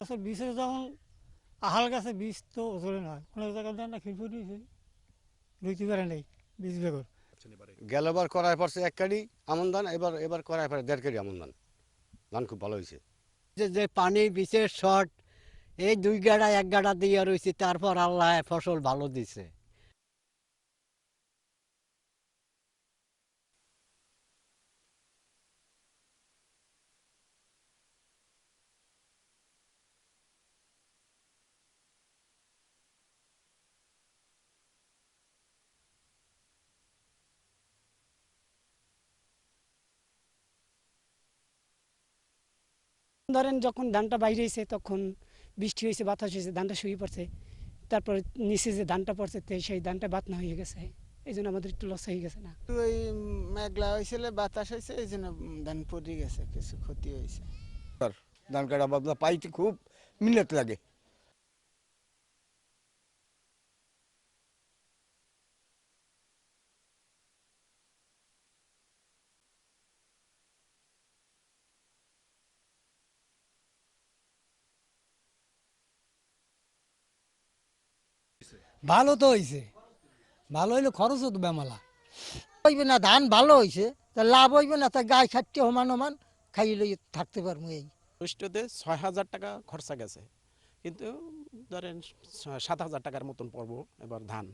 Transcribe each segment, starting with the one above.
আসলে বীজের যেমন আহাল গাছে বীজ তো ওজনে নয় অনেক জায়গায় দেন না রুইতে পারে নেই বীজ বেগর গেলবার করার পর এক কাড়ি আমন ধান এবার এবার করার পরে দেড় কাড়ি আমন ধান। ধান খুব ভালো হয়েছে। যে যে পানি বিশেষ শর্ট এই দুই গাড়া এক গাড়া দিয়ে রয়েছে তারপর আল্লাহ ফসল ভালো দিছে। ধরেন যখন ধানটা বাইরে হয়েছে তখন বৃষ্টি হয়েছে বাতাস হয়েছে ধানটা শুয়ে পড়ছে। তারপরে নিচে যে ধানটা পড়ছে তে সেই ধানটা বাতনা হয়ে গেছে। এই জন্য আমাদের একটু লস হয়ে গেছে না। ওই মেঘলা হয়েছিল বাতাস হয়েছে এই জন্য ধান পড়ে গেছে কিছু ক্ষতি হয়েছে ধান কাটা বাদলা পাইতে খুব মিনত লাগে। ভালো তো হয়েছে ভালো হইলে খরচও তো বেমালা। হইবে না, ধান ভালো হয়েছে তা লাভ হইবে না, তা গায়ে খাটতে সমান সমান খাইলে থাকতে পারব এই। জ্যৈষ্ঠতে ছয় হাজার টাকা খরচা গেছে। কিন্তু ধরেন সাত হাজার টাকার মতন পড়ব এবার ধান।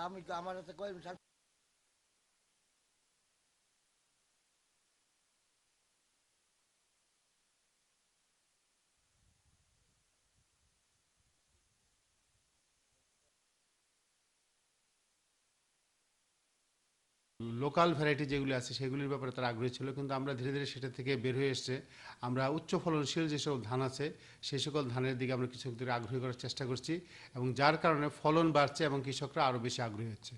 আমি তো আমার হাতে কয় লোকাল ভ্যারাইটি যেগুলি আছে, সেগুলির ব্যাপারে তারা আগ্রহী ছিল, কিন্তু আমরা ধীরে ধীরে সেটা থেকে বের হয়ে এসছে। আমরা উচ্চ ফলনশীল যেসব ধান আছে সেই সকল ধানের দিকে আমরা কৃষকদের আগ্রহী করার চেষ্টা করছি এবং যার কারণে ফলন বাড়ছে এবং কৃষকরা আরও বেশি আগ্রহী হচ্ছে।